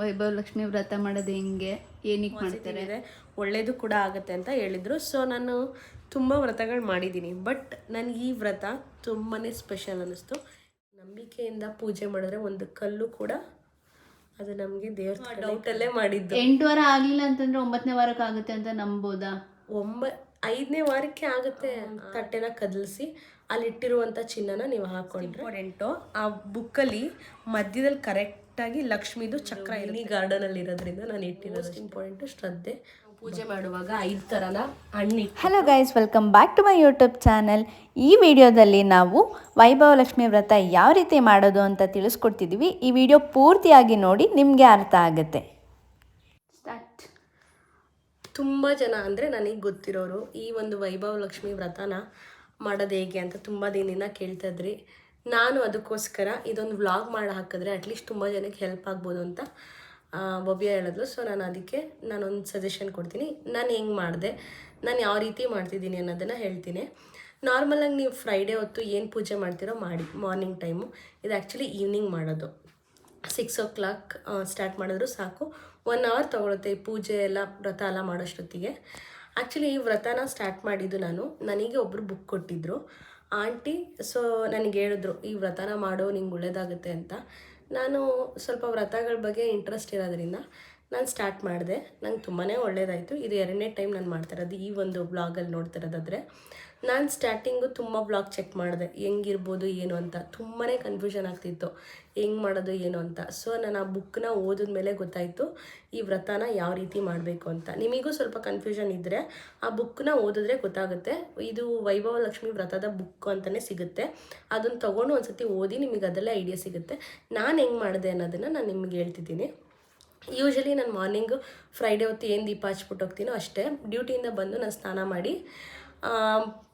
ವೈಭವ ಲಕ್ಷ್ಮಿ ವ್ರತ ಮಾಡೋದು ಹೆಂಗೆ? ಏನಕ್ಕೆ ಮಾಡ್ತಾರೆ? ಒಳ್ಳೇದು ಕೂಡ ಆಗುತ್ತೆ ಅಂತ ಹೇಳಿದರು. ಸೊ ನಾನು ತುಂಬ ವ್ರತಗಳು ಮಾಡಿದ್ದೀನಿ. ಬಟ್ ನನಗೆ ಈ ವ್ರತ ತುಂಬಾ ಸ್ಪೆಷಲ್ ಅನ್ನಿಸ್ತು. ನಂಬಿಕೆಯಿಂದ ಪೂಜೆ ಮಾಡಿದ್ರೆ ಒಂದು ಕಲ್ಲು ಕೂಡ ಅದು ನಮಗೆ ದೇವ್ರ ಡೌಟಲ್ಲೇ ಮಾಡಿದ್ದು. ಎಂಟು ವಾರ ಆಗಲಿಲ್ಲ ಅಂತಂದ್ರೆ ಒಂಬತ್ತನೇ ವಾರಕ್ಕೆ ಆಗುತ್ತೆ ಅಂತ ನಂಬೋದಾ? ಒಂಬ ಐದನೇ ವಾರಕ್ಕೆ ಆಗುತ್ತೆ. ತಟ್ಟೆನ ಕದಲಿಸಿ ಅಲ್ಲಿ ಇಟ್ಟಿರುವಂಥ ಚಿನ್ನನ ನೀವು ಹಾಕೊಂಡ್ರೆ. ಇಂಪಾರ್ಟೆಂಟು ಆ ಬುಕ್ಕಲ್ಲಿ ಮಧ್ಯದಲ್ಲಿ ಕರೆಕ್ಟಾಗಿ ಲಕ್ಷ್ಮಿದು ಚಕ್ರ ಇಲ್ಲಿ ಗಾರ್ಡನಲ್ಲಿ ಇರೋದ್ರಿಂದ ನಾನು ಇಟ್ಟಿರೋದು ಇಂಪಾರ್ಟೆಂಟ್ ಶ್ರದ್ಧೆ. ಪೂಜೆ ಮಾಡುವಾಗ ಐದು ಥರನ ಹಣ್ಣಿ hello guys welcome back to my YouTube channel ಈ ವಿಡಿಯೋದಲ್ಲಿ ನಾವು ವೈಭವ ಲಕ್ಷ್ಮಿ ವ್ರತ ಯಾವ ರೀತಿ ಮಾಡೋದು ಅಂತ ತಿಳಿಸ್ಕೊಡ್ತಿದ್ದೀವಿ ಈ ವಿಡಿಯೋ ಪೂರ್ತಿಯಾಗಿ ನೋಡಿ ನಿಮಗೆ ಅರ್ಥ ಆಗುತ್ತೆ. ಸ್ಟಾರ್ಟ್ ತುಂಬ ಜನ ಅಂದರೆ ನನಗೆ ಗೊತ್ತಿರೋರು ಈ ಒಂದು ವೈಭವ ಲಕ್ಷ್ಮಿ ವ್ರತನ ಮಾಡೋದು ಹೇಗೆ ಅಂತ ತುಂಬ ದಿನದಿಂದ ಕೇಳ್ತಾ ಇದ್ರಿ. ನಾನು ಅದಕ್ಕೋಸ್ಕರ ಇದೊಂದು ವ್ಲಾಗ್ ಮಾಡಿ ಹಾಕಿದ್ರೆ ಅಟ್ಲೀಸ್ಟ್ ತುಂಬ ಜನಕ್ಕೆ ಹೆಲ್ಪ್ ಆಗ್ಬೋದು ಅಂತ ಬೊಬ್ಬಿಯ ಹೇಳಿದ್ರು ಸೊ ನಾನು ಅದಕ್ಕೆ ನಾನೊಂದು ಸಜೆಷನ್ ಕೊಡ್ತೀನಿ. ನಾನು ಹೆಂಗೆ ಮಾಡಿದೆ, ನಾನು ಯಾವ ರೀತಿ ಮಾಡ್ತಿದ್ದೀನಿ ಅನ್ನೋದನ್ನು ಹೇಳ್ತೀನಿ. ನಾರ್ಮಲಾಗಿ ನೀವು ಫ್ರೈಡೇ ಹೊತ್ತು ಏನು ಪೂಜೆ ಮಾಡ್ತೀರೋ ಮಾಡಿ ಮಾರ್ನಿಂಗ್ ಟೈಮು ಇದು ಆ್ಯಕ್ಚುಲಿ ಈವ್ನಿಂಗ್ ಮಾಡೋದು. ಸಿಕ್ಸ್ ಓ ಕ್ಲಾಕ್ ಸ್ಟಾರ್ಟ್ ಮಾಡಿದ್ರು ಸಾಕು. ಒನ್ ಅವರ್ ತೊಗೊಳುತ್ತೆ ಪೂಜೆ ಎಲ್ಲ, ವ್ರತ ಎಲ್ಲ ಮಾಡೋಷ್ಟೊತ್ತಿಗೆ ಆ್ಯಕ್ಚುಲಿ ಈ ವ್ರತನ ಸ್ಟಾರ್ಟ್ ಮಾಡಿದ್ದು ನಾನು. ನನಗೆ ಒಬ್ಬರು ಬುಕ್ ಕೊಟ್ಟಿದ್ದರು ಆಂಟಿ ಸೊ ನನಗೆ ಹೇಳಿದ್ರು, ಈ ವ್ರತನ ಮಾಡೋ, ನಿಂಗೆ ಒಳ್ಳೇದಾಗುತ್ತೆ ಅಂತ. ನಾನು ಸ್ವಲ್ಪ ವ್ರತಗಳ ಬಗ್ಗೆ ಇಂಟ್ರೆಸ್ಟ್ ಇರೋದ್ರಿಂದ ನಾನು ಸ್ಟಾರ್ಟ್ ಮಾಡಿದೆ. ನಂಗೆ ತುಂಬಾ ಒಳ್ಳೇದಾಯಿತು. ಇದು ಎರಡನೇ ಟೈಮ್ ನಾನು ಮಾಡ್ತಾ ಇರೋದು ಈ ಒಂದು ಬ್ಲಾಗಲ್ಲಿ ನೋಡ್ತಾ ಇರೋದಾದರೆ. ನಾನು ಸ್ಟಾರ್ಟಿಂಗು ತುಂಬ ಬ್ಲಾಗ್ ಚೆಕ್ ಮಾಡಿದೆ. ಹೆಂಗಿರ್ಬೋದು, ಏನು ಅಂತ. ತುಂಬಾ ಕನ್ಫ್ಯೂಷನ್ ಆಗ್ತಿತ್ತು. ಹೆಂಗೆ ಮಾಡೋದು, ಏನು ಅಂತ. ಸೊ ನಾನು ಆ ಬುಕ್ನ ಓದಿದ ಮೇಲೆ ಗೊತ್ತಾಯಿತು, ಈ ವ್ರತನ ಯಾವ ರೀತಿ ಮಾಡಬೇಕು ಅಂತ. ನಿಮಗೂ ಸ್ವಲ್ಪ ಕನ್ಫ್ಯೂಷನ್ ಇದ್ದರೆ ಆ ಬುಕ್ನ ಓದಿದ್ರೆ ಗೊತ್ತಾಗುತ್ತೆ. ಇದು ವೈಭವ ಲಕ್ಷ್ಮಿ ವ್ರತದ ಬುಕ್ ಅಂತಲೇ ಸಿಗುತ್ತೆ. ಅದನ್ನು ತೊಗೊಂಡು ಒಂದ್ಸತಿ ಓದಿ ನಿಮಗೆ ಅದೆಲ್ಲ ಐಡಿಯಾ ಸಿಗುತ್ತೆ. ನಾನು ಹೆಂಗೆ ಮಾಡಿದೆ ಅನ್ನೋದನ್ನು ನಾನು ನಿಮಗೆ ಹೇಳ್ತಿದ್ದೀನಿ. ಯೂಶಲಿ ನಾನು ಮಾರ್ನಿಂಗು ಫ್ರೈಡೇ ಹೊತ್ತು ಏನು ದೀಪ ಹಚ್ಬಿಟ್ಟು ಹೋಗ್ತೀನೋ ಅಷ್ಟೇ. ಡ್ಯೂಟಿಯಿಂದ ಬಂದು ನಾನು ಸ್ನಾನ ಮಾಡಿ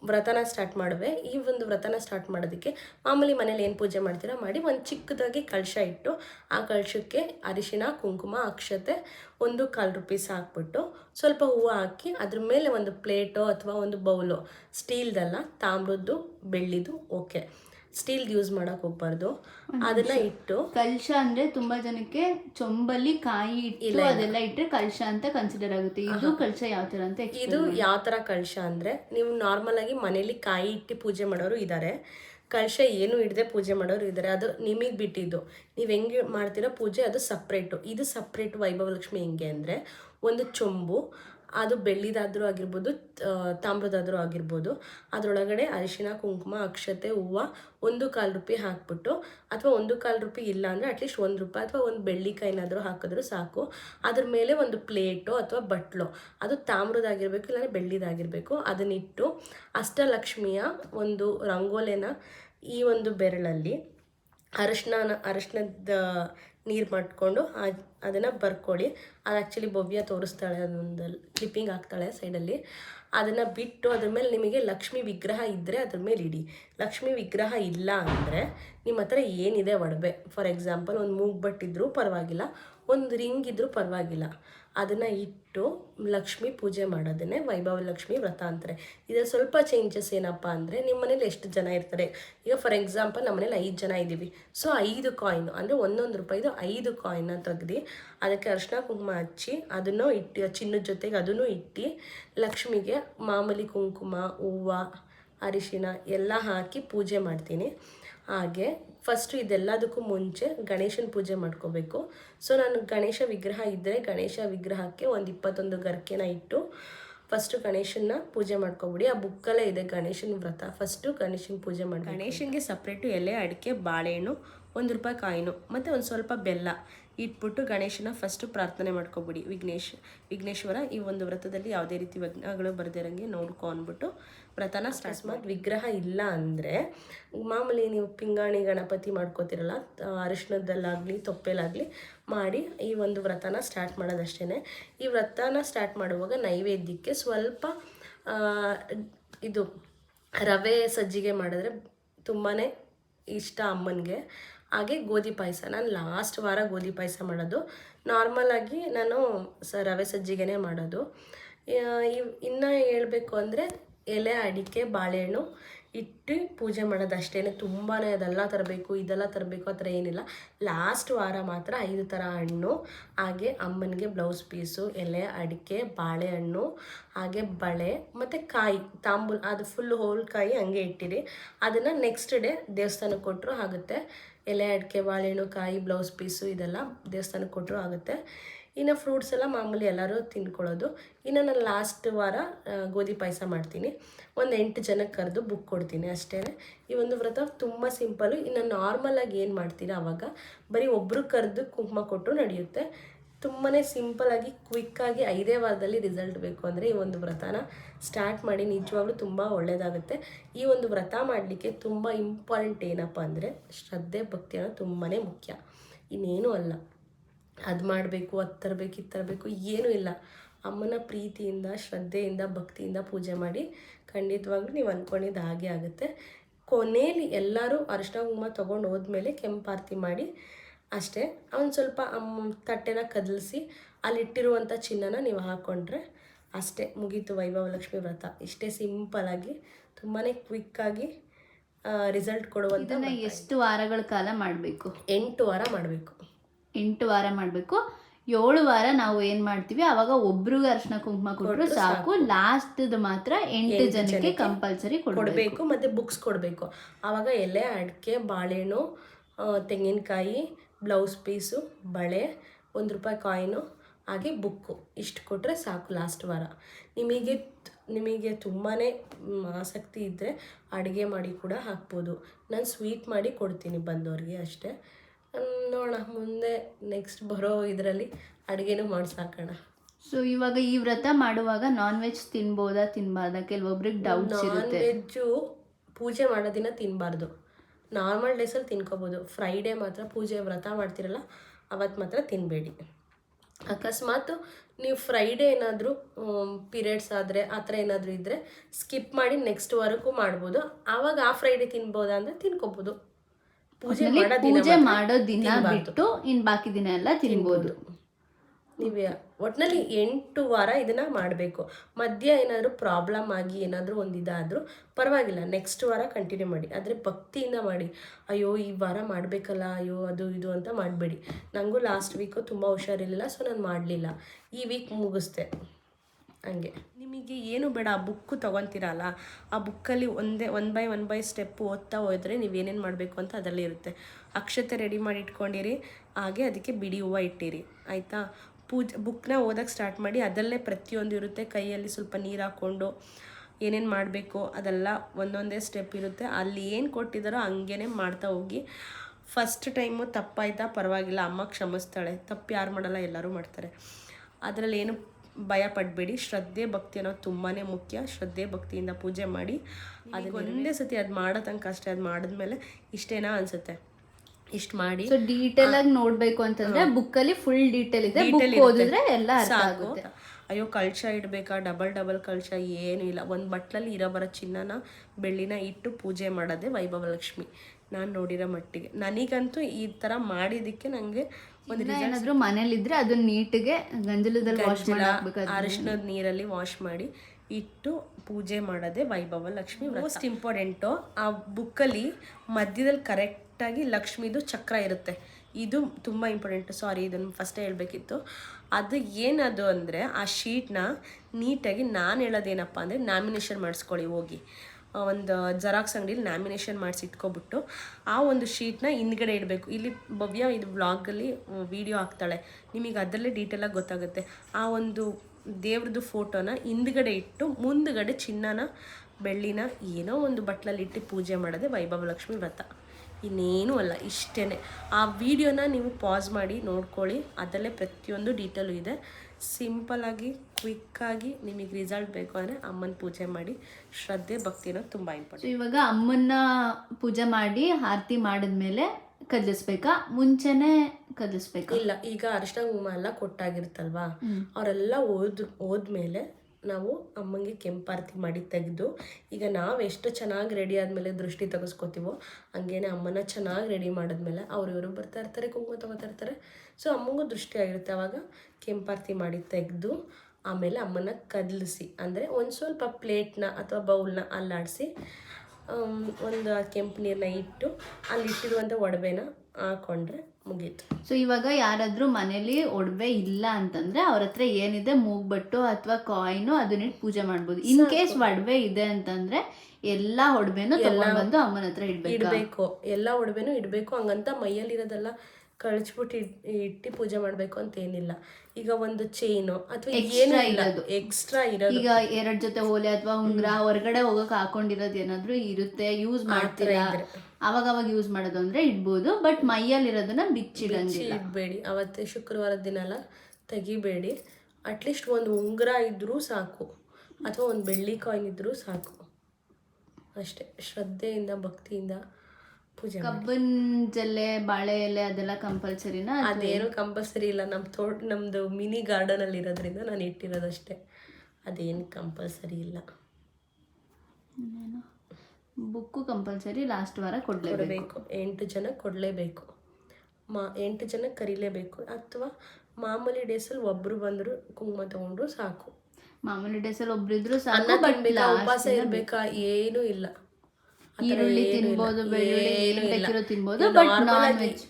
ವ್ರತನ ಸ್ಟಾರ್ಟ್ ಮಾಡುವೆ. ಈ ಒಂದು ವ್ರತನ ಸ್ಟಾರ್ಟ್ ಮಾಡೋದಕ್ಕೆ ಮಾಮೂಲಿ ಮನೇಲಿ ಏನು ಪೂಜೆ ಮಾಡ್ತೀರಾ ಮಾಡಿ ಒಂದು ಚಿಕ್ಕದಾಗಿ ಕಳಶ ಇಟ್ಟು ಆ ಕಳಶಕ್ಕೆ ಅರಿಶಿಣ, ಕುಂಕುಮ, ಅಕ್ಷತೆ ಒಂದು ಕಾಲು ರುಪೀಸ್ ಹಾಕ್ಬಿಟ್ಟು ಸ್ವಲ್ಪ ಹೂವು ಹಾಕಿ ಅದ್ರ ಮೇಲೆ ಒಂದು ಪ್ಲೇಟೋ ಅಥವಾ ಒಂದು ಬೌಲೋ, ಸ್ಟೀಲ್ದಲ್ಲ ತಾಮ್ರದ್ದು ಬೆಳ್ಳಿದು ಓಕೆ. ಸ್ಟೀಲ್ದು ಯೂಸ್ ಮಾಡಕ್ ಹೋಗ್ಬಾರ್ದು. ಅದನ್ನ ಇಟ್ಟು. ಕಲ್ಶ ಅಂದ್ರೆ ತುಂಬಾ ಜನಕ್ಕೆ ಚೊಂಬಲ್ಲಿ ಕಾಯಿ ಇಟ್ಟು ಅದೆಲ್ಲ ಇಟ್ಟರೆ ಕಲ್ಶ ಅಂತ ಕನ್ಸಿಡರ್ ಆಗುತ್ತೆ. ಇದು ಕಲ್ಶ ಯಾವ ತರ ಅಂತ ಇದು ಯಾವ ತರ ಕಲ್ಶ ಅಂದ್ರೆ ನೀವು ನಾರ್ಮಲ್ ಆಗಿ ಮನೇಲಿ ಕಾಯಿ ಇಟ್ಟು ಪೂಜೆ ಮಾಡೋರು ಇದ್ದಾರೆ ಕಳಶ ಏನು ಇಡದೆ ಪೂಜೆ ಮಾಡೋರು ಇದ್ದಾರೆ ಅದು ನಿಮಗೆ ಬಿಟ್ಟಿದ್ದು. ನೀವು ಹೆಂಗೆ ಮಾಡ್ತೀರಾ ಪೂಜೆ ಅದು ಸಪ್ರೇಟು ಇದು ಸಪ್ರೇಟ್ ವೈಭವ ಲಕ್ಷ್ಮಿ ಹೆಂಗೆ ಅಂದರೆ ಒಂದು ಚೊಂಬು ಅದು ಬೆಳ್ಳಿದಾದರೂ ಆಗಿರ್ಬೋದು ತಾಮ್ರದಾದರೂ ಆಗಿರ್ಬೋದು. ಅದರೊಳಗಡೆ ಅರಿಶಿನ ಕುಂಕುಮ, ಅಕ್ಷತೆ, ಹೂವು ಒಂದು ಕಾಲು ರೂಪಾಯಿ ಹಾಕ್ಬಿಟ್ಟು, ಅಥವಾ ಒಂದು ಕಾಲು ರೂಪಾಯಿ ಇಲ್ಲ ಅಂದರೆ ಅಟ್ಲೀಸ್ಟ್ ಒಂದು ರೂಪಾಯಿ ಅಥವಾ ಒಂದು ಬೆಳ್ಳಿ ಹಾಕಿದ್ರು ಸಾಕು. ಅದ್ರ ಮೇಲೆ ಒಂದು ಪ್ಲೇಟು ಅಥವಾ ಬಟ್ಲು, ಅದು ತಾಮ್ರದಾಗಿರಬೇಕು ಇಲ್ಲಾಂದರೆ ಬೆಳ್ಳಿದಾಗಿರಬೇಕು, ಅದನ್ನಿಟ್ಟು ಅಷ್ಟಲಕ್ಷ್ಮಿಯ ಒಂದು ರಂಗೋಲೆನ ಈ ಒಂದು ಬೆರಳಲ್ಲಿ ಅರಶಿನ ಅರಶಿನದ ನೀರು ಮಾಡಿಕೊಂಡು ಅದನ್ನು ಬರ್ಕೊಳ್ಳಿ ಅದು ಆ್ಯಕ್ಚುಲಿ ಬೊವ್ಯ ತೋರಿಸ್ತಾಳೆ, ಅದೊಂದು ಕ್ಲಿಪ್ಪಿಂಗ್ ಹಾಕ್ತಾಳೆ ಸೈಡಲ್ಲಿ ಅದನ್ನು ಬಿಟ್ಟು ಅದ್ರ ಮೇಲೆ ನಿಮಗೆ ಲಕ್ಷ್ಮಿ ವಿಗ್ರಹ ಇದ್ದರೆ ಅದ್ರ ಮೇಲೆ ಇಡಿ. ಲಕ್ಷ್ಮಿ ವಿಗ್ರಹ ಇಲ್ಲ ಅಂದರೆ ನಿಮ್ಮ ಹತ್ರ ಏನಿದೆ ಒಡವೆ? ಫಾರ್ ಎಕ್ಸಾಂಪಲ್ ಒಂದು ಮೂಗ್ಬಟ್ಟಿದ್ರೂ ಪರವಾಗಿಲ್ಲ, ಒಂದು ರಿಂಗ್ ಇದ್ದರೂ ಪರವಾಗಿಲ್ಲ. ಅದನ್ನು ಇಟ್ಟು ಲಕ್ಷ್ಮಿ ಪೂಜೆ ಮಾಡೋದನ್ನೇ ವೈಭವ ಲಕ್ಷ್ಮಿ ವ್ರತ ಅಂತಾರೆ. ಇದರಲ್ಲಿ ಸ್ವಲ್ಪ ಚೇಂಜಸ್ ಏನಪ್ಪ ಅಂದರೆ ನಿಮ್ಮ ಮನೇಲಿ ಎಷ್ಟು ಜನ ಇರ್ತಾರೆ? ಈಗ ಫಾರ್ ಎಕ್ಸಾಂಪಲ್ ನಮ್ಮ ಮನೇಲಿ ಐದು ಜನ ಇದ್ದೀವಿ. ಸೊ ಐದು ಕಾಯಿನ್ ಅಂದರೆ ಒಂದೊಂದು ರೂಪಾಯಿದು ಐದು ಕಾಯಿನ್ನ ತೆಗ್ದು ಅದಕ್ಕೆ ಅರ್ಶಿನ ಕುಂಕುಮ ಹಚ್ಚಿ ಅದನ್ನು ಇಟ್ಟು, ಚಿನ್ನದ ಜೊತೆಗೆ ಅದನ್ನು ಇಟ್ಟು ಲಕ್ಷ್ಮಿಗೆ ಮಾಮೂಲಿ ಕುಂಕುಮ, ಹೂವು ಅರಿಶಿನ ಎಲ್ಲ ಹಾಕಿ ಪೂಜೆ ಮಾಡ್ತೀನಿ. ಹಾಗೆ ಫಸ್ಟು ಇದೆಲ್ಲದಕ್ಕೂ ಮುಂಚೆ ಗಣೇಶನ ಪೂಜೆ ಮಾಡ್ಕೋಬೇಕು. ಸೊ ನಾನು ಗಣೇಶ ವಿಗ್ರಹ ಇದ್ದರೆ ಗಣೇಶ ವಿಗ್ರಹಕ್ಕೆ ಒಂದು ಇಪ್ಪತ್ತೊಂದು ಗರ್ಕೆನ ಇಟ್ಟು ಫಸ್ಟು ಗಣೇಶನ ಪೂಜೆ ಮಾಡ್ಕೊಬಿಡಿ. ಆ ಬುಕ್ಕಲ್ಲೇ ಇದೆ ಗಣೇಶನ ವ್ರತ. ಫಸ್ಟು ಗಣೇಶನ ಪೂಜೆ ಮಾಡಿ ಗಣೇಶನಿಗೆ ಸಪ್ರೇಟು ಎಲೆ, ಅಡಿಕೆ, ಬಾಳೆಹಣ್ಣು, ಒಂದು ರೂಪಾಯಿ ಕಾಯಿನು, ಮತ್ತು ಒಂದು ಸ್ವಲ್ಪ ಬೆಲ್ಲ. ಇಟ್ಬಿಟ್ಟು ಗಣೇಶನ ಫಸ್ಟು ಪ್ರಾರ್ಥನೆ ಮಾಡ್ಕೊಬಿಡಿ. ವಿಘ್ನೇಶ್, ವಿಘ್ನೇಶ್ವರ, ಈ ಒಂದು ವ್ರತದಲ್ಲಿ ಯಾವುದೇ ರೀತಿ ವಿಘ್ನಗಳು ಬರ್ದಿರಂಗೆ ನೋಡ್ಕೊ ಅಂದ್ಬಿಟ್ಟು ವ್ರತನ ಸ್ಟಾರ್ಟ್ ಮಾಡಿ. ವಿಗ್ರಹ ಇಲ್ಲ ಅಂದರೆ ಮಾಮೂಲಿ ನೀವು ಪಿಂಗಾಣಿ ಗಣಪತಿ ಮಾಡ್ಕೋತಿರಲ್ಲ ಅರಿಶಿಣದಲ್ಲಾಗಲಿ ತೊಪ್ಪೆಲಾಗಲಿ ಮಾಡಿ ಈ ಒಂದು ವ್ರತನ ಸ್ಟಾರ್ಟ್ ಮಾಡೋದಷ್ಟೇ ಈ ವ್ರತನ ಸ್ಟಾರ್ಟ್ ಮಾಡುವಾಗ ನೈವೇದ್ಯಕ್ಕೆ ಸ್ವಲ್ಪ ಇದು ರವೆ ಸಜ್ಜಿಗೆ ಮಾಡಿದ್ರೆ ತುಂಬಾ ಇಷ್ಟ ಅಮ್ಮನಿಗೆ. ಹಾಗೆ ಗೋಧಿ ಪಾಯಸ. ನಾನು ಲಾಸ್ಟ್ ವಾರ ಗೋಧಿ ಪಾಯಸ ಮಾಡೋದು. ನಾರ್ಮಲಾಗಿ ನಾನು ಸ ರವೆ ಸಜ್ಜಿಗೆನೇ ಮಾಡೋದು. ಇನ್ನು ಹೇಳಬೇಕು ಅಂದರೆ ಎಲೆ, ಅಡಿಕೆ, ಬಾಳೆಹಣ್ಣು ಇಟ್ಟು ಪೂಜೆ ಮಾಡೋದು ಅಷ್ಟೇ ತುಂಬಾ ಅದೆಲ್ಲ ತರಬೇಕು, ಇದೆಲ್ಲ ತರಬೇಕು ಆ ಥರ ಏನಿಲ್ಲ. ಲಾಸ್ಟ್ ವಾರ ಮಾತ್ರ ಐದು ಥರ ಹಣ್ಣು, ಹಾಗೆ ಅಮ್ಮನಿಗೆ ಬ್ಲೌಸ್ ಪೀಸು ಎಲೆ, ಅಡಿಕೆ, ಬಾಳೆಹಣ್ಣು, ಹಾಗೆ ಬಳೆ, ಮತ್ತು ಕಾಯಿ, ತಾಂಬೂಲ್, ಅದು ಫುಲ್ ಹೋಲ್ ಕಾಯಿ ಹಂಗೆ ಇಟ್ಟಿರಿ. ಅದನ್ನು ನೆಕ್ಸ್ಟ್ ಡೇ ದೇವಸ್ಥಾನಕ್ಕೆ ಕೊಟ್ಟರು ಆಗುತ್ತೆ. ಎಲೆ, ಅಡಿಕೆ, ಬಾಳೆಹಣ್ಣು, ಕಾಯಿ, ಬ್ಲೌಸ್ ಪೀಸು ಇದೆಲ್ಲ ದೇವಸ್ಥಾನಕ್ಕೆ ಕೊಟ್ಟರು ಆಗುತ್ತೆ. ಇನ್ನು ಫ್ರೂಟ್ಸ್ ಎಲ್ಲ ಮಾಮೂಲಿ ಎಲ್ಲರೂ ತಿನ್ಕೊಳ್ಳೋದು ಇನ್ನು ನಾನು ಲಾಸ್ಟ್ ವಾರ ಗೋಧಿ ಪಾಯಸ ಮಾಡ್ತೀನಿ. ಒಂದು ಎಂಟು ಜನಕ್ಕೆ ಕರೆದು ಬುಕ್ ಕೊಡ್ತೀನಿ ಅಷ್ಟೇ. ಈ ಒಂದು ವ್ರತ ತುಂಬ ಸಿಂಪಲ್ಲು ಇನ್ನು ನಾರ್ಮಲಾಗಿ ಏನು ಮಾಡ್ತೀರಾ ಆವಾಗ ಬರೀ ಒಬ್ಬರು ಕರೆದು ಕುಂಕುಮ ಕೊಟ್ಟರು ನಡೆಯುತ್ತೆ. ತುಂಬಾ ಸಿಂಪಲಾಗಿ ಕ್ವಿಕ್ಕಾಗಿ ಐದೇ ವಾರದಲ್ಲಿ ರಿಸಲ್ಟ್ ಬೇಕು ಅಂದರೆ ಈ ಒಂದು ವ್ರತನ ಸ್ಟಾರ್ಟ್ ಮಾಡಿ ನಿಜವಾಗ್ಲೂ ತುಂಬ ಒಳ್ಳೆಯದಾಗುತ್ತೆ ಈ ಒಂದು ವ್ರತ ಮಾಡಲಿಕ್ಕೆ ತುಂಬ ಇಂಪಾರ್ಟೆಂಟ್ ಏನಪ್ಪ ಅಂದರೆ ಶ್ರದ್ಧೆ ಭಕ್ತಿ ಅನ್ನೋದು ತುಂಬಾ ಮುಖ್ಯ. ಇನ್ನೇನೂ ಅಲ್ಲ. ಅದು ಮಾಡಬೇಕು, ಅದು ತರಬೇಕು, ಇದು ಏನೂ ಇಲ್ಲ. ಅಮ್ಮನ ಪ್ರೀತಿಯಿಂದ, ಶ್ರದ್ಧೆಯಿಂದ, ಭಕ್ತಿಯಿಂದ ಪೂಜೆ ಮಾಡಿ ಖಂಡಿತವಾಗ್ಲೂ ನೀವು ಅಂದ್ಕೊಂಡಿದ್ದು ಹಾಗೆ ಆಗುತ್ತೆ. ಕೊನೆಯಲ್ಲಿ ಎಲ್ಲರೂ ಅರಿಶಿನ ಕುಂಕುಮ ತೊಗೊಂಡು ಹೋದ್ಮೇಲೆ ಕೆಂಪಾರತಿ ಮಾಡಿ ಅಷ್ಟೇ. ಒಂದು ಸ್ವಲ್ಪ ತಟ್ಟೆನ ಕದಲಿಸಿ ಅಲ್ಲಿಟ್ಟಿರುವಂಥ ಚಿನ್ನನ ನೀವು ಹಾಕ್ಕೊಂಡ್ರೆ ಅಷ್ಟೇ. ಮುಗೀತು ವೈಭವ ಲಕ್ಷ್ಮಿ ವ್ರತ. ಇಷ್ಟೇ ಸಿಂಪಲಾಗಿ ತುಂಬಾ ಕ್ವಿಕ್ಕಾಗಿ ರಿಸಲ್ಟ್ ಕೊಡುವಂಥ ಎಷ್ಟು ವಾರಗಳ ಕಾಲ ಮಾಡಬೇಕು? ಎಂಟು ವಾರ ಮಾಡಬೇಕು. ಎಂಟು ವಾರ ಮಾಡಬೇಕು. ಏಳು ವಾರ ನಾವು ಏನು ಮಾಡ್ತೀವಿ? ಆವಾಗ ಒಬ್ರಿಗೆ ಅರ್ಶನ ಕುಂಕುಮ ಕೊಟ್ಟರು ಸಾಕು. ಲಾಸ್ಟ್ ಮಾತ್ರ ಎಂಟು ಜನಕ್ಕೆ ಕಂಪಲ್ಸರಿ ಕೊಡಬೇಕು. ಕೊಡಬೇಕು ಮತ್ತು ಬುಕ್ಸ್ ಕೊಡಬೇಕು. ಆವಾಗ ಎಲೆ ಅಡಿಕೆ ಬಾಳೆಹಣ್ಣು ತೆಂಗಿನಕಾಯಿ ಬ್ಲೌಸ್ ಪೀಸು ಬಳೆ ಒಂದು ರೂಪಾಯಿ ಕಾಯಿನು ಹಾಗೆ ಬುಕ್ಕು. ಇಷ್ಟು ಕೊಟ್ಟರೆ ಸಾಕು ಲಾಸ್ಟ್ ವಾರ. ನಿಮಗೆ ನಿಮಗೆ ತುಂಬಾ ಆಸಕ್ತಿ ಇದ್ದರೆ ಅಡುಗೆ ಮಾಡಿ ಕೂಡ ಹಾಕ್ಬೋದು. ನಾನು ಸ್ವೀಟ್ ಮಾಡಿ ಕೊಡ್ತೀನಿ ಬಂದವ್ರಿಗೆ ಅಷ್ಟೇ. ನೋಡೋಣ ಮುಂದೆ ನೆಕ್ಸ್ಟ್ ಬರೋ ಇದರಲ್ಲಿ ಅಡುಗೆನೂ ಮಾಡಿಸಾಕೋಣ ಸೊ ಇವಾಗ ಈ ವ್ರತ ಮಾಡುವಾಗ ನಾನ್ ವೆಜ್ ತಿನ್ಬೋದಾ ತಿನ್ಬಾರ್ದಾ? ಕೆಲವೊಬ್ರಿಗೆ ಡೌಟ್ಸ್ ನಾನ್ ಇರುತ್ತೆ. ವೆಜ್ಜು ಪೂಜೆ ಮಾಡೋ ದಿನ ತಿನ್ನಬಾರ್ದು ನಾರ್ಮಲ್ ಡೇಸಲ್ಲಿ ತಿನ್ಕೋಬೋದು. ಫ್ರೈಡೇ ಮಾತ್ರ ಪೂಜೆ ವ್ರತ ಮಾಡ್ತಿರಲ್ಲ ಅವತ್ತು ಮಾತ್ರ ತಿನ್ನಬೇಡಿ ಅಕಸ್ಮಾತ್ ನೀವು ಫ್ರೈಡೇ ಏನಾದರೂ ಪೀರಿಯಡ್ಸ್ ಆದರೆ ಆ ಥರ ಏನಾದರೂ ಇದ್ದರೆ ಸ್ಕಿಪ್ ಮಾಡಿ ನೆಕ್ಸ್ಟ್ ವರ್ಕು ಮಾಡ್ಬೋದು. ಆವಾಗ ಆ ಫ್ರೈಡೇ ತಿನ್ಬೋದಾ ಅಂದರೆ ತಿನ್ಕೋಬೋದು. ಪೂಜೆ ಮಾಡೋ ದಿನ. ಬಿಟ್ಟು ಇನ್ನು ಬಾಕಿ ದಿನ ಎಲ್ಲ ತಿನ್ಬೋದು. ನೀವು ಒಟ್ಟಿನಲ್ಲಿ ಎಂಟು ವಾರ ಇದನ್ನು ಮಾಡಬೇಕು. ಮಧ್ಯ ಏನಾದರೂ ಪ್ರಾಬ್ಲಮ್ ಆಗಿ ಏನಾದರೂ ಒಂದು ಇದಾದರೂ ಪರವಾಗಿಲ್ಲ. ನೆಕ್ಸ್ಟ್ ವಾರ ಕಂಟಿನ್ಯೂ ಮಾಡಿ. ಆದರೆ ಭಕ್ತಿಯಿಂದ ಮಾಡಿ. ಅಯ್ಯೋ, ಈ ವಾರ ಮಾಡಬೇಕಲ್ಲ, ಅಯ್ಯೋ, ಅದು ಇದು ಅಂತ ಮಾಡಬೇಡಿ. ನನಗೂ ಲಾಸ್ಟ್ ವೀಕು ತುಂಬ ಹುಷಾರಿರಲಿಲ್ಲ ಸೊ ನಾನು ಮಾಡಲಿಲ್ಲ. ಈ ವೀಕ್ ಮುಗಿಸ್ದೆ. ಹಂಗೆ. ನಿಮಗೆ ಏನು ಬೇಡ, ಆ ಬುಕ್ಕು ತೊಗೊತೀರಲ್ಲ, ಆ ಬುಕ್ಕಲ್ಲಿ ಒಂದೇ one by one by step ಓದ್ತಾ ಹೋದರೆ ನೀವೇನೇನು ಮಾಡಬೇಕು ಅಂತ ಅದರಲ್ಲಿ ಇರುತ್ತೆ ಅಕ್ಷತೆ ರೆಡಿ ಮಾಡಿ ಇಟ್ಕೊಂಡಿರಿ, ಹಾಗೆ ಅದಕ್ಕೆ ಬಿಡಿ ಹೂವು ಇಟ್ಟಿರಿ. ಆಯಿತಾ? ಪೂಜೆ ಬುಕ್ನ ಓದೋಕ್ಕೆ ಸ್ಟಾರ್ಟ್ ಮಾಡಿ ಅದರಲ್ಲೇ ಪ್ರತಿಯೊಂದು ಇರುತ್ತೆ. ಕೈಯಲ್ಲಿ ಸ್ವಲ್ಪ ನೀರು ಹಾಕ್ಕೊಂಡು ಏನೇನು ಮಾಡಬೇಕು ಅದೆಲ್ಲ ಒಂದೊಂದೇ ಸ್ಟೆಪ್ ಇರುತ್ತೆ. ಅಲ್ಲಿ ಏನು ಕೊಟ್ಟಿದ್ದಾರೋ ಹಂಗೇ ಮಾಡ್ತಾ ಹೋಗಿ. ಫಸ್ಟ್ ಟೈಮು ತಪ್ಪಾಯ್ತಾ ಪರವಾಗಿಲ್ಲ. ಅಮ್ಮ ಕ್ಷಮಿಸ್ತಾಳೆ. ತಪ್ಪು ಯಾರು ಮಾಡಲ್ಲ ಎಲ್ಲರೂ ಮಾಡ್ತಾರೆ. ಅದರಲ್ಲಿ ಏನು ಭಯ ಪಡಬೇಡಿ. ಶ್ರದ್ಧೆ ಭಕ್ತಿ ಅನ್ನೋದು ತುಂಬಾ ಮುಖ್ಯ. ಶ್ರದ್ಧೆ ಭಕ್ತಿಯಿಂದ ಪೂಜೆ ಮಾಡಿ. ಅದಕ್ಕೆ ಒಂದೇ ಸತಿ ಅದು ಮಾಡೋ ತನಕ ಅಷ್ಟೇ ಅದು ಮಾಡಿದ್ಮೇಲೆ ಇಷ್ಟೇನಾ ಅನಿಸುತ್ತೆ. ಇಷ್ಟು ಮಾಡಿ. ಸೊ ಡೀಟೇಲ್ ಆಗಿ ನೋಡ್ಬೇಕು ಅಂತಂದ್ರೆ ಬುಕ್ ಅಲ್ಲಿ ಫುಲ್ ಡೀಟೇಲ್ ಇದೆ. ಬುಕ್ ಓದಿದ್ರೆ ಎಲ್ಲ ಅರ್ಥ ಆಗುತ್ತೆ. ಅಯ್ಯೋ ಕಳಶ ಇಡಬೇಕಾ? ಡಬಲ್ ಡಬಲ್ ಕಳಶ ಏನೂ ಇಲ್ಲ. ಒಂದು ಬಟ್ಲಲ್ಲಿ ಇರೋ ಬರೋ ಚಿನ್ನನ ಬೆಳ್ಳಿನ ಇಟ್ಟು ಪೂಜೆ ಮಾಡೋದೇ ವೈಭವ ಲಕ್ಷ್ಮಿ ನಾನು ನೋಡಿರೋ ಮಟ್ಟಿಗೆ. ನನಗಂತೂ ಈ ಥರ ಮಾಡಿದ್ದಕ್ಕೆ ನನಗೆ ಒಂದು ಏನಾದ್ರೂ ಮನೇಲಿದ್ರೆ ಅದನ್ನ ನೀಟ್ಗೆ ಗಂಜಲದಲ್ಲಿ ವಾಶ್ ಅರಿಶಿನದ ನೀರಲ್ಲಿ ವಾಶ್ ಮಾಡಿ ಇಟ್ಟು ಪೂಜೆ ಮಾಡೋದೇ ವೈಭವ ಲಕ್ಷ್ಮಿ ಮೋಸ್ಟ್ ಇಂಪಾರ್ಟೆಂಟು ಆ ಬುಕ್ಕಲ್ಲಿ ಮಧ್ಯದಲ್ಲಿ ಕರೆಕ್ಟಾಗಿ ಲಕ್ಷ್ಮಿದು ಚಕ್ರ ಇರುತ್ತೆ. ಇದು ತುಂಬ ಇಂಪಾರ್ಟೆಂಟ್ ಸಾರಿ ಇದನ್ನು ಫಸ್ಟೇ ಹೇಳಬೇಕಿತ್ತು. ಅದು ಏನದು ಅಂದರೆ, ಆ ಶೀಟ್ನ ನೀಟಾಗಿ ನಾನು ಹೇಳೋದೇನಪ್ಪ ಅಂದರೆ, ನಾಮಿನೇಷನ್ ಮಾಡಿಸ್ಕೊಳ್ಳಿ, ಹೋಗಿ. ಒಂದು ಜೆರಾಕ್ಸ್ ಅಂಗಡಿಲಿ ನಾಮಿನೇಷನ್ ಮಾಡಿಸಿ ಇಟ್ಕೊಬಿಟ್ಟು, ಆ ಒಂದು ಶೀಟ್ನ ಹಿಂದ್ಗಡೆ ಇಡಬೇಕು. ಇಲ್ಲಿ ಭವ್ಯ ಇದು ವ್ಲಾಗಲ್ಲಿ ವಿಡಿಯೋ ಹಾಕ್ತಾಳೆ. ನಿಮಗೆ ಅದರಲ್ಲೇ ಡೀಟೇಲಾಗಿ ಗೊತ್ತಾಗುತ್ತೆ. ಆ ಒಂದು ದೇವ್ರದ್ದು ಫೋಟೋನ ಹಿಂದ್ಗಡೆ ಇಟ್ಟು, ಮುಂದ್ಗಡೆ ಚಿನ್ನನ, ಬೆಳ್ಳಿನ ಏನೋ ಒಂದು ಬಟ್ಲಲ್ಲಿ ಇಟ್ಟು ಪೂಜೆ ಮಾಡೋದೇ ವೈಭವ ಲಕ್ಷ್ಮಿ ವ್ರತ. ಇನ್ನೇನೂ ಅಲ್ಲ ಇಷ್ಟೇ ಆ ವಿಡಿಯೋನ ನೀವು ಪಾಸ್ ಮಾಡಿ ನೋಡ್ಕೊಳ್ಳಿ. ಅದರಲ್ಲೇ ಪ್ರತಿಯೊಂದು ಡೀಟೇಲು ಇದೆ. ಸಿಂಪಲಾಗಿ ಕ್ವಿಕ್ಕಾಗಿ ನಿಮಗೆ ರಿಸಲ್ಟ್ ಬೇಕು ಅಂದರೆ ಅಮ್ಮನ ಪೂಜೆ ಮಾಡಿ. ಶ್ರದ್ಧೆ ಭಕ್ತಿ ಅನ್ನೋದು ತುಂಬ ಇಂಪಾರ್ಟೆಂಟ್ ಇವಾಗ ಅಮ್ಮನ್ನ ಪೂಜೆ ಮಾಡಿ ಆರತಿ ಮಾಡಿದ್ಮೇಲೆ ಕದಲಿಸ್ಬೇಕಾ? ಮುಂಚೆನೆ ಕದಲಿಸ್ಬೇಕಾ? ಇಲ್ಲ ಈಗ ಅರಿಶಿನ ಕುಂಕುಮ ಎಲ್ಲ ಕೊಟ್ಟಾಗಿರುತ್ತಲ್ವಾ? ಅವರೆಲ್ಲ ಓದ್ ಹೋದ್ಮೇಲೆ ನಾವು ಅಮ್ಮಂಗೆ ಕೆಂಪಾರತಿ ಮಾಡಿ ತೆಗೆದು ಈಗ ನಾವು ಎಷ್ಟು ಚೆನ್ನಾಗಿ ರೆಡಿ ಆದಮೇಲೆ ದೃಷ್ಟಿ ತೆಗೆಸ್ಕೊತೀವೋ ಹಂಗೇನೆ ಅಮ್ಮನ ಚೆನ್ನಾಗಿ ರೆಡಿ ಮಾಡಿದ್ಮೇಲೆ ಅವ್ರು ಇವರು ಬರ್ತಾ ಇರ್ತಾರೆ, ಕುಂಕುಮ ತಗೋತಾ ಇರ್ತಾರೆ. ಸೊ ಅಮ್ಮಂಗೂ ದೃಷ್ಟಿ ಆಗಿರುತ್ತೆ ಆವಾಗ ಕೆಂಪಾರತಿ ಮಾಡಿ ತೆಗೆದು ಆಮೇಲೆ ಅಮ್ಮನ ಕದಲಿಸಿ, ಅಂದರೆ ಒಂದು ಸ್ವಲ್ಪ ಪ್ಲೇಟ್ನ ಅಥವಾ ಬೌಲ್ನ ಅಲ್ಲಾಡಿಸಿ ಒಂದು ಕೆಂಪು ನೀರನ್ನ ಇಟ್ಟು ಅಲ್ಲಿ ಇಟ್ಟಿರುವಂಥ ಒಡವೆನ ಹಾಕೊಂಡ್ರೆ ಮುಗೀತು. ಸೊ ಇವಾಗ ಯಾರಾದರೂ ಮನೇಲಿ ಒಡವೆ ಇಲ್ಲ ಅಂತಂದ್ರೆ ಅವ್ರ ಹತ್ರ ಏನಿದೆ ಮೂಗ್ಬಟ್ಟು ಅಥವಾ ಕಾಯಿನು ಅದನ್ನಿಟ್ಟು ಪೂಜೆ ಮಾಡ್ಬೋದು. ಇನ್ ಕೇಸ್ ಒಡವೆ ಇದೆ ಅಂತಂದ್ರೆ ಎಲ್ಲಾ ಒಡವೆನೂ ಎಲ್ಲ ಬಂದು ಅಮ್ಮನ ಹತ್ರ ಇಡ್ಬೇಕು? ಇಡಬೇಕು. ಎಲ್ಲ ಒಡವೆನೂ ಇಡಬೇಕು. ಹಂಗಂತ ಮೈಯಲ್ಲಿರೋದೆಲ್ಲ ಕಳಿಸ್ಬಿಟ್ಟು ಇಟ್ ಇಟ್ಟು ಪೂಜೆ ಮಾಡಬೇಕು ಅಂತ ಏನಿಲ್ಲ. ಈಗ ಒಂದು ಚೈನು ಅಥವಾ ಏನೂ ಇಲ್ಲ ಎಕ್ಸ್ಟ್ರಾ ಇರೋದು. ಈಗ ಎರಡ್ ಜೊತೆ ಓಲೆ ಅಥವಾ ಉಂಗ್ರ ಹೊರಗಡೆ ಹೋಗಕ್ ಹಾಕೊಂಡಿರೋದು ಏನಾದ್ರೂ ಇರುತ್ತೆ ಯೂಸ್ ಮಾಡ್ತೀರಾ? ಅವಾಗ ಅವಾಗ ಯೂಸ್ ಮಾಡೋದು ಅಂದ್ರೆ ಇಡ್ಬೋದು ಬಟ್ ಮೈಯಲ್ಲಿರೋದನ್ನ ಬಿಚ್ಚಿಡಂಗಿಲ್ಲ. ಇಡಬೇಡಿ ಅವತ್ತೆ ಶುಕ್ರವಾರ ದಿನ ಎಲ್ಲ ತೆಗಿಬೇಡಿ ಅಟ್ಲೀಸ್ಟ್ ಒಂದು ಉಂಗುರ ಇದ್ರೂ ಸಾಕು. ಅಥವಾ ಒಂದು ಬೆಳ್ಳಿ ಕಾಯಿನ್ ಇದ್ರೂ ಸಾಕು. ಅಷ್ಟೇ. ಶ್ರದ್ಧೆಯಿಂದ ಭಕ್ತಿಯಿಂದ ಪೂಜೆ. ಕಬ್ಬನ್ ಜಲ್ಲೆ ಬಾಳೆ ಎಲೆ ಅದೆಲ್ಲ ಕಂಪಲ್ಸರಿನಾ ಅದೇನು ಕಂಪಲ್ಸರಿ ಇಲ್ಲ. ನಮ್ಮ ತೋಟ ನಮ್ಮದು ಮಿನಿ ಗಾರ್ಡನಲ್ಲಿ ಇರೋದ್ರಿಂದ ನಾನು ಇಟ್ಟಿರೋದಷ್ಟೇ. ಅದೇನು ಕಂಪಲ್ಸರಿ ಇಲ್ಲ. ಬುಕ್ಕು ಕಂಪಲ್ಸರಿ ಲಾಸ್ಟ್ ವಾರ ಕೊಡ್ಲೇಬೇಕು. ಎಂಟು ಜನ ಕೊಡಲೇಬೇಕು. ಮಾ ಎಂಟು ಜನ ಕರೀಲೇಬೇಕು. ಅಥವಾ ಮಾಮೂಲಿ ಡೇಸಲ್ಲಿ ಒಬ್ಬರು ಬಂದರು ಕುಂಕುಮ ತಗೊಂಡ್ರು ಸಾಕು. ಮಾಮೂಲಿ ಡೇಸಲ್ಲಿ ಒಬ್ಬರಿದ್ರು ಸಾಕು ಅನ್ನ ಉಪವಾಸ ಇರ್ಬೇಕಾ? ಏನೂ ಇಲ್ಲ. ಈರುಳ್ಳಿ ತಿನ್ಬೋದು ಬೆಳ್ಳುಳ್ಳಿ ಬೇಕಿರೋ ತಿನ್ಬೋದು ಬಟ್ ನಾನ್ ವೆಜ್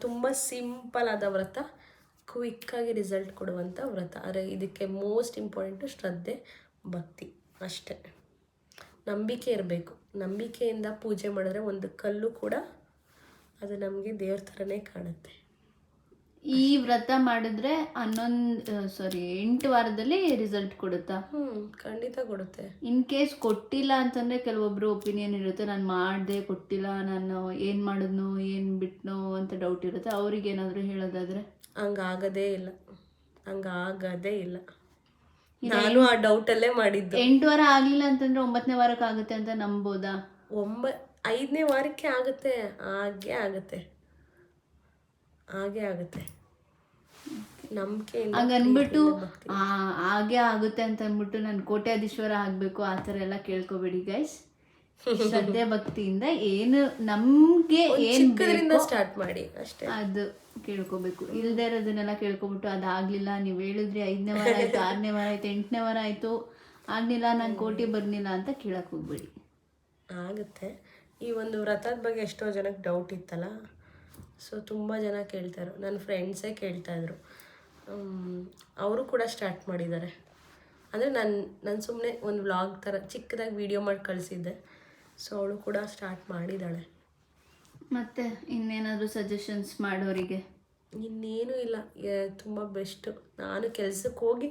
ತುಂಬ ಸಿಂಪಲ್ ಆದ ವ್ರತ ಕ್ವಿಕ್ ಆಗಿ ರಿಸಲ್ಟ್ ಕೊಡುವಂಥ ವ್ರತ. ಆದರೆ ಇದಕ್ಕೆ ಮೋಸ್ಟ್ ಇಂಪಾರ್ಟೆಂಟು ಶ್ರದ್ಧೆ ಭಕ್ತಿ ಅಷ್ಟೇ. ನಂಬಿಕೆ ಇರಬೇಕು. ನಂಬಿಕೆಯಿಂದ ಪೂಜೆ ಮಾಡಿದ್ರೆ ಒಂದು ಕಲ್ಲು ಕೂಡ ಅದು ನಮಗೆ ದೇವ್ರ ಥರನೇ ಕಾಣುತ್ತೆ. ಈ ವ್ರತ ಮಾಡಿದ್ರೆ ಹನ್ನೊಂದು ಸಾರಿ ಎಂಟು ವಾರದಲ್ಲಿ ರಿಸಲ್ಟ್ ಕೊಡುತ್ತಾ? ಹ್ಞೂ ಖಂಡಿತ ಕೊಡುತ್ತೆ. ಇನ್ ಕೇಸ್ ಕೊಟ್ಟಿಲ್ಲ ಅಂತಂದ್ರೆ ಕೆಲವೊಬ್ರು ಒಪಿನಿಯನ್ ಇರುತ್ತೆ ನಾನು ಮಾಡ್ದೆ ಕೊಟ್ಟಿಲ್ಲ ನಾನು ಏನು ಮಾಡಿದ್ನೋ ಏನು ಬಿಟ್ನೋ ಅಂತ ಡೌಟ್ ಇರುತ್ತೆ. ಅವ್ರಿಗೆ ಏನಾದರೂ ಹೇಳೋದಾದ್ರೆ? ಹಂಗಾಗದೇ ಇಲ್ಲ. ಹಂಗಾಗದೇ ಇಲ್ಲ. ನಾನು ಆ ಡೌಟಲ್ಲೇ ಮಾಡಿದ್ದೆ. ಎಂಟು ವಾರ ಆಗಲಿಲ್ಲ ಅಂತಂದ್ರೆ ಒಂಬತ್ತನೇ ವಾರಕ್ಕೆ ಆಗುತ್ತೆ ಅಂತ ನಂಬೋದಾ? ಒಂಬ ಐದನೇ ವಾರಕ್ಕೆ ಆಗುತ್ತೆ ಹಾಗೆ ಆಗುತ್ತೆ. ಹಾಗೆ ಆಗುತ್ತೆ. ನಂಬಿಕೆ ಆ, ಹಾಗೆ ಆಗುತ್ತೆ ಅಂತ ಅಂದ್ಬಿಟ್ಟು ನಾನು ಕೋಟ್ಯಾಧೀಶ್ವರ ಆಗಬೇಕು ಆ ಥರ ಎಲ್ಲ ಕೇಳ್ಕೊಬೇಡಿ ಗೈಸ್ ಶ್ರದ್ಧೆ ಭಕ್ತಿಯಿಂದ ಏನು ನಮ್ಗೆ ಏನು ಸ್ಟಾರ್ಟ್ ಮಾಡಿ ಅಷ್ಟೇ. ಅದು ಕೇಳ್ಕೋಬೇಕು. ಇಲ್ದೇ ಇರೋದನ್ನೆಲ್ಲ ಕೇಳ್ಕೊಬಿಟ್ಟು ಅದಾಗ್ಲಿಲ್ಲ ನೀವು ಹೇಳಿದ್ರಿ ಐದನೇ ವಾರ ಆಯ್ತು ಆರನೇ ವಾರ ಆಯ್ತು ಎಂಟನೇ ವಾರ ಆಯ್ತು ಆಗ್ಲಿಲ್ಲ ನಾನು ಕೋಟಿ ಬರ್ಲಿಲ್ಲ ಅಂತ ಕೇಳಕ್ ಹೋಗ್ಬೇಡಿ. ಆಗುತ್ತೆ. ಈ ಒಂದು ವ್ರತದ ಬಗ್ಗೆ ಎಷ್ಟೋ ಜನಕ್ಕೆ ಡೌಟ್ ಇತ್ತಲ್ಲ? ಸೊ ತುಂಬ ಜನ ಕೇಳ್ತಾರೆ ನನ್ನ ಫ್ರೆಂಡ್ಸೇ ಕೇಳ್ತಾಯಿದ್ರು ಅವರು ಕೂಡ ಸ್ಟಾರ್ಟ್ ಮಾಡಿದ್ದಾರೆ. ಅಂದರೆ ನಾನು ನಾನು ಸುಮ್ಮನೆ ಒಂದು ವ್ಲಾಗ್ ಥರ ಚಿಕ್ಕದಾಗಿ ವೀಡಿಯೋ ಮಾಡಿ ಕಳಿಸಿದ್ದೆ. ಸೊ ಅವಳು ಕೂಡ ಸ್ಟಾರ್ಟ್ ಮಾಡಿದ್ದಾಳೆ. ಮತ್ತೆ ಇನ್ನೇನಾದರೂ ಸಜೆಷನ್ಸ್ ಮಾಡೋರಿಗೆ? ಇನ್ನೇನು ಇಲ್ಲ. ತುಂಬ ಬೆಸ್ಟು ನಾನು ಕೆಲ್ಸಕ್ಕೆ ಹೋಗಿ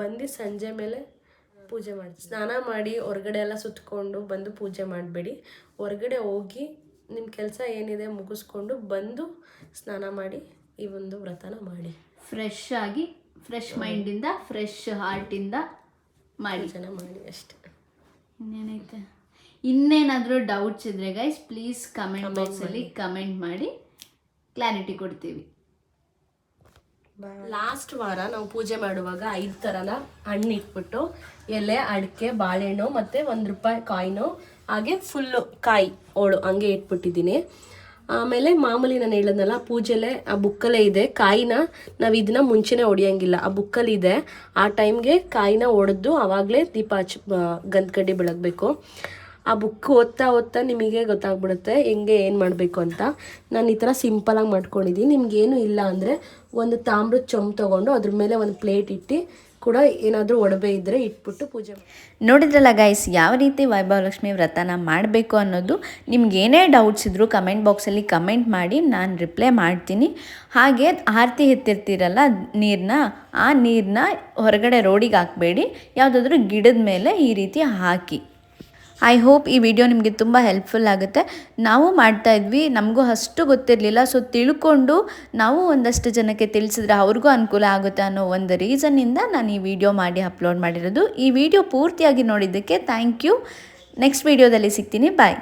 ಬಂದು ಸಂಜೆ ಮೇಲೆ ಪೂಜೆ ಮಾಡಿ ಸ್ನಾನ ಮಾಡಿ ಹೊರಗಡೆ ಎಲ್ಲ ಸುತ್ತಕೊಂಡು ಬಂದು ಪೂಜೆ ಮಾಡಬೇಡಿ. ಹೊರಗಡೆ ಹೋಗಿ ನಿಮ್ಮ ಕೆಲಸ ಏನಿದೆ ಮುಗಿಸ್ಕೊಂಡು ಬಂದು ಸ್ನಾನ ಮಾಡಿ ಈ ಒಂದು ವ್ರತನ ಮಾಡಿ. ಫ್ರೆಶ್ ಆಗಿ ಫ್ರೆಶ್ ಮೈಂಡಿಂದ ಫ್ರೆಶ್ ಹಾರ್ಟಿಂದ ಮಾಡಿ. ಜನ ಮಾಡಿ ಅಷ್ಟೇ. ಇನ್ನೇನೈತೆ? ಇನ್ನೇನಾದರೂ ಡೌಟ್ಸ್ ಇದ್ರೆ ಗೈಸ್ ಪ್ಲೀಸ್ ಕಮೆಂಟ್ ಬಾಕ್ಸಲ್ಲಿ ಕಮೆಂಟ್ ಮಾಡಿ. ಕ್ಲಾರಿಟಿ ಕೊಡ್ತೀವಿ. ಲಾಸ್ಟ್ ವಾರ ನಾವು ಪೂಜೆ ಮಾಡುವಾಗ ಐದು ಥರನ ಹಣ್ಣು ಇಟ್ಬಿಟ್ಟು ಎಲೆ ಅಡಿಕೆ ಬಾಳೆಹಣ್ಣು ಮತ್ತು ಒಂದು ರೂಪಾಯಿ ಕಾಯಿನು ಹಾಗೆ ಫುಲ್ಲು ಕಾಯಿ ಓಳು ಹಂಗೆ ಇಟ್ಬಿಟ್ಟಿದ್ದೀನಿ. ಆಮೇಲೆ ಮಾಮೂಲಿ ನಾನು ಹೇಳಿದ್ನಲ್ಲ ಪೂಜೆಲೆ ಆ ಬುಕ್ಕಲ್ಲೇ ಇದೆ. ಕಾಯಿನ ನಾವು ಇದನ್ನ ಮುಂಚೆನೇ ಹೊಡಿಯೋಂಗಿಲ್ಲ ಆ ಬುಕ್ಕಲ್ಲಿ ಇದೆ. ಆ ಟೈಮ್ಗೆ ಕಾಯಿನ ಒಡೆದು ಆವಾಗಲೇ ದೀಪ ಹಚ್ಚಿ ಗಂಧಕಡ್ಡಿ ಬೆಳಗಬೇಕು. ಆ ಬುಕ್ ಓದ್ತಾ ಓದ್ತಾ ನಿಮಗೆ ಗೊತ್ತಾಗ್ಬಿಡುತ್ತೆ ಹೆಂಗೆ ಏನು ಮಾಡಬೇಕು ಅಂತ. ನಾನು ಈ ಥರ ಸಿಂಪಲಾಗಿ ಮಾಡ್ಕೊಂಡಿದ್ದೀನಿ ನಿಮ್ಗೇನು ಇಲ್ಲ ಅಂದರೆ ಒಂದು ತಾಮ್ರದ ಚೊಂಬು ತೊಗೊಂಡು ಅದ್ರ ಮೇಲೆ ಒಂದು ಪ್ಲೇಟ್ ಇಟ್ಟು ಕೂಡ ಏನಾದರೂ ಒಡವೆ ಇದ್ದರೆ ಇಟ್ಬಿಟ್ಟು ಪೂಜೆ ನೋಡಿದ್ರಲ್ಲ ಗೈಸ್ ಯಾವ ರೀತಿ ವೈಭವಲಕ್ಷ್ಮಿ ವ್ರತನ ಮಾಡಬೇಕು ಅನ್ನೋದು? ನಿಮ್ಗೆ ಏನೇ ಡೌಟ್ಸ್ ಇದ್ದರೂ ಕಮೆಂಟ್ ಬಾಕ್ಸಲ್ಲಿ ಕಮೆಂಟ್ ಮಾಡಿ, ನಾನು ರಿಪ್ಲೈ ಮಾಡ್ತೀನಿ. ಹಾಗೆ ಆರತಿ ಎತ್ತಿರ್ತೀರಲ್ಲ ನೀರನ್ನ ಆ ನೀರನ್ನ ಹೊರಗಡೆ ರೋಡಿಗೆ ಹಾಕಬೇಡಿ. ಯಾವುದಾದ್ರೂ ಗಿಡದ ಮೇಲೆ ಈ ರೀತಿ ಹಾಕಿ. ಐ ಹೋಪ್ ಈ ವಿಡಿಯೋ ನಿಮಗೆ ತುಂಬ ಹೆಲ್ಪ್ಫುಲ್ ಆಗುತ್ತೆ. ನಾವು ಮಾಡ್ತಾ ಇದ್ವಿ, ನಮಗೂ ಅಷ್ಟು ಗೊತ್ತಿರಲಿಲ್ಲ. ಸೊ ತಿಳ್ಕೊಂಡು ನಾವು ಒಂದಷ್ಟು ಜನಕ್ಕೆ ತಿಳಿಸಿದ್ರೆ ಅವ್ರಿಗೂ ಅನುಕೂಲ ಆಗುತ್ತೆ ಅನ್ನೋ ಒಂದು ರೀಸನ್ನಿಂದ ನಾನು ಈ ವಿಡಿಯೋ ಮಾಡಿ ಅಪ್ಲೋಡ್ ಮಾಡಿರೋದು. ಈ ವಿಡಿಯೋ ಪೂರ್ತಿಯಾಗಿ ನೋಡಿದ್ದಕ್ಕೆ ಥ್ಯಾಂಕ್ ಯು ನೆಕ್ಸ್ಟ್ ವಿಡಿಯೋದಲ್ಲಿ ಸಿಗ್ತೀನಿ. ಬಾಯ್